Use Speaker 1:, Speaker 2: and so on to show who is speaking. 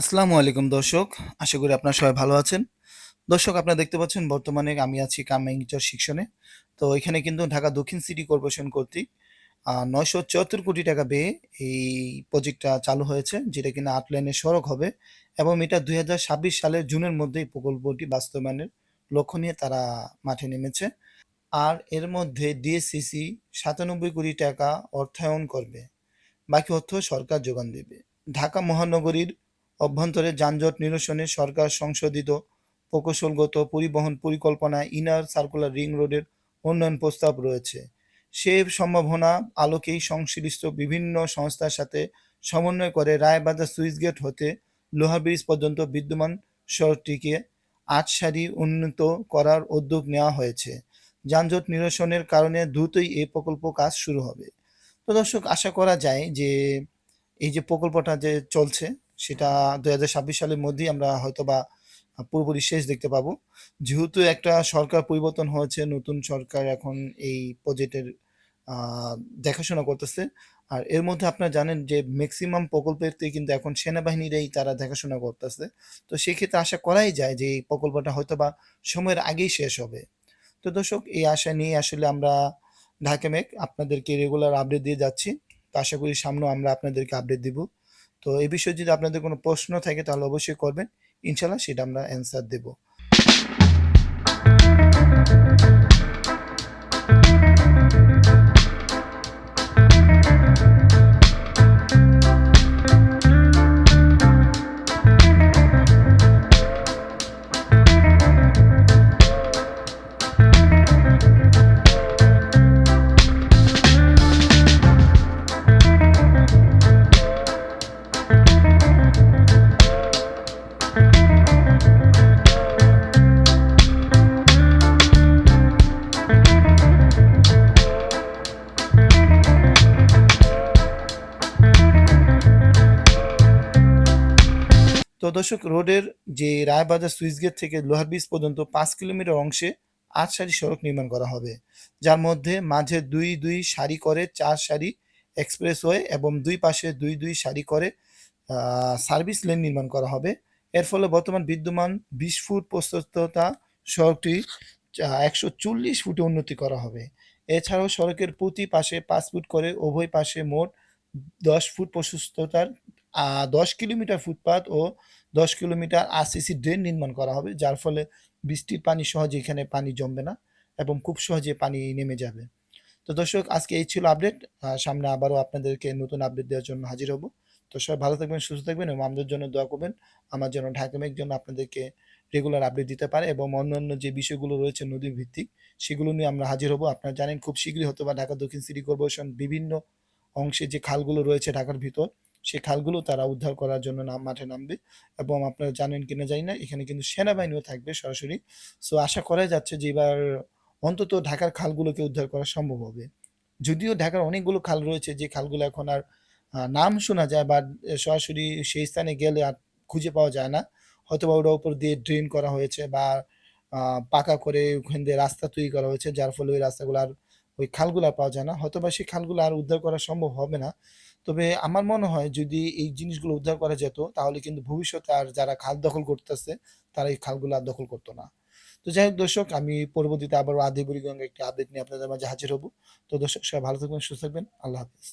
Speaker 1: আসসালামু আলাইকুম দর্শক, আশা করি আপনারা সবাই ভালো আছেন। দর্শক, আপনারা দেখতে পাচ্ছেন বর্তমানে আমি আছি কামেঙ্গিচর শিক্ষণে। তো এখানে কিন্তু ঢাকা দক্ষিণ সিটি কর্পোরেশন কর্তৃক নয়শো চুয়াত্তর কোটি টাকা ব্যয়ে এই প্রজেক্টটা চালু হয়েছে, যেটা কিনা আট লাইনের সড়ক হবে এবং এটা দুই হাজার ছাব্বিশ সালের জুনের মধ্যেই প্রকল্পটি বাস্তবায়নের লক্ষ্য নিয়ে তারা মাঠে নেমেছে। আর এর মধ্যে ডিএসসিসি সাতানব্বই কোটি টাকা অর্থায়ন করবে, বাকি অর্থ সরকার যোগান দেবে। ঢাকা মহানগরীর অভ্যন্তরে যানজট নিরসনে সরকার সংশোধিত প্রকৌশলগত পরিবহন পরিকল্পনায় ইনার সার্কুলার রিং রোডের উন্নয়ন প্রস্তাব রয়েছে। সে সম্ভাবনা আলোকেই সংশ্লিষ্ট বিভিন্ন সংস্থার সাথে সমন্বয় করে রায়বাজার সুইচ গেট হতে লোহা ব্রিজ পর্যন্ত বিদ্যমান সড়কটিকে আট সারি উন্নত করার উদ্যোগ নেওয়া হয়েছে। যানজট নিরসনের কারণে দ্রুতই এই প্রকল্প কাজ শুরু হবে। তো দর্শক, আশা করা যায় যে এই যে প্রকল্পটা যে চলছে সেটা দুই হাজার ছাব্বিশ সালের মধ্যেই আমরা হয়তো বা পুরোপুরি শেষ দেখতে পাবো। যেহেতু একটা সরকার পরিবর্তন হয়েছে, নতুন সরকার এখন এই প্রজেক্টের দেখাশোনা করতেছে। আর এর মধ্যে আপনারা জানেন যে ম্যাক্সিমাম প্রকল্পেতে কিন্তু এখন সেনাবাহিনীরাই তারা দেখাশোনা করতেছে। তো সেক্ষেত্রে আশা করাই যায় যে এই প্রকল্পটা হয়তো বা সময়ের আগেই শেষ হবে। তো দর্শক, এই আশা নিয়ে আসলে আমরা ঢাকা মেক আপনাদেরকে রেগুলার আপডেট দিয়ে যাচ্ছি। তো আশা করি সামনেও আমরা আপনাদেরকে আপডেট দিব। তো এই বিষয়ে যদি আপনাদের কোনো প্রশ্ন থাকে, তাহলে অবশ্যই করবেন। ইনশাল্লাহ সেটা আমরা অ্যান্সার দেব। তো দর্শক, রোডের যে রায়বাজার সুইচ গেট থেকে লোহার ব্রিজ পর্যন্ত পাঁচ কিলোমিটার অংশে আট সারি সড়ক নির্মাণ করা হবে। যার মধ্যে মাঝে দুই দুই সারি করে চার সারি এক্সপ্রেসওয়ে এবং দুই পাশে দুই দুই সারি করে সার্ভিস লেন নির্মাণ করা হবে। এর ফলে বর্তমান বিদ্যমান বিশ ফুট প্রশস্ততা সড়কটি একশো চল্লিশ ফুটে উন্নতি করা হবে। এছাড়াও সড়কের প্রতি পাশে পাঁচ ফুট করে উভয় পাশে মোট দশ ফুট প্রশস্ততার দশ কিলোমিটার ফুটপাত ও দশ কিলোমিটার আরসিসি ড্রেন নির্মাণ করা হবে, যার ফলে বৃষ্টির পানি সহজে এখানে পানি জমবে না এবং খুব সহজে পানি নেমে যাবে। তো দর্শক, আজকে এই ছিল আপডেট সামনে আবারও আপনাদেরকে নতুন আপডেট দেওয়ার জন্য হাজির হব। তো সবাই ভালো থাকবেন, সুস্থ থাকবেন এবং আমাদের জন্য দোয়া করবেন। আমার জন্য ঢাকা মেঘ জন্য আপনাদেরকে রেগুলার আপডেট দিতে পারে এবং অন্যান্য যে বিষয়গুলো রয়েছে নদী ভিত্তিক সেগুলো নিয়ে আমরা হাজির হব। আপনারা জানেন, খুব শীঘ্রই হয়তো বা ঢাকা দক্ষিণ সিটি কর্পোরেশন বিভিন্ন অংশে যে খালগুলো রয়েছে ঢাকার ভিতর সেই খালগুলো তারা উদ্ধার করার জন্য নাম মাঠে নামবে এবং আপনারা জানেন কিনা জানি না, এখানে কিন্তু সেনাবাহিনীও থাকবে সরাসরি। সো আশা করা যাচ্ছে যে এবার অন্তত ঢাকার খালগুলোকে উদ্ধার করা সম্ভব হবে। যদিও ঢাকার অনেকগুলো খাল রয়েছে, যে খালগুলো এখন আর নাম শোনা যায় বা সরাসরি সেই স্থানে গেলে আর খুঁজে পাওয়া যায় না। হয়তো বা ওটার উপর দিয়ে ড্রেন করা হয়েছে বা পাকা করে ওখান দিয়ে রাস্তা তৈরি করা হয়েছে, যার ফলে ওই রাস্তাগুলো আর ওই খালগুলো পাওয়া যায় না। হয়তো বা সেই খালগুলো আর উদ্ধার করা সম্ভব হবে না। তবে আমার মনে হয় যদি এই জিনিসগুলো উদ্ধার করা যেত, তাহলে কিন্তু ভবিষ্যতে আর যারা খাল দখল করতেছে, তারা এই খালগুলো আর দখল করতো না। তো যাই হোক দর্শক, আমি পরবর্তীতে আবার আদি বুড়িগঙ্গা একটি আপডেট নিয়ে আপনাদের মাঝে হাজির হব। তো দর্শক, সবাই ভালো থাকবেন, সুস্থ থাকবেন। আল্লাহ হাফিজ।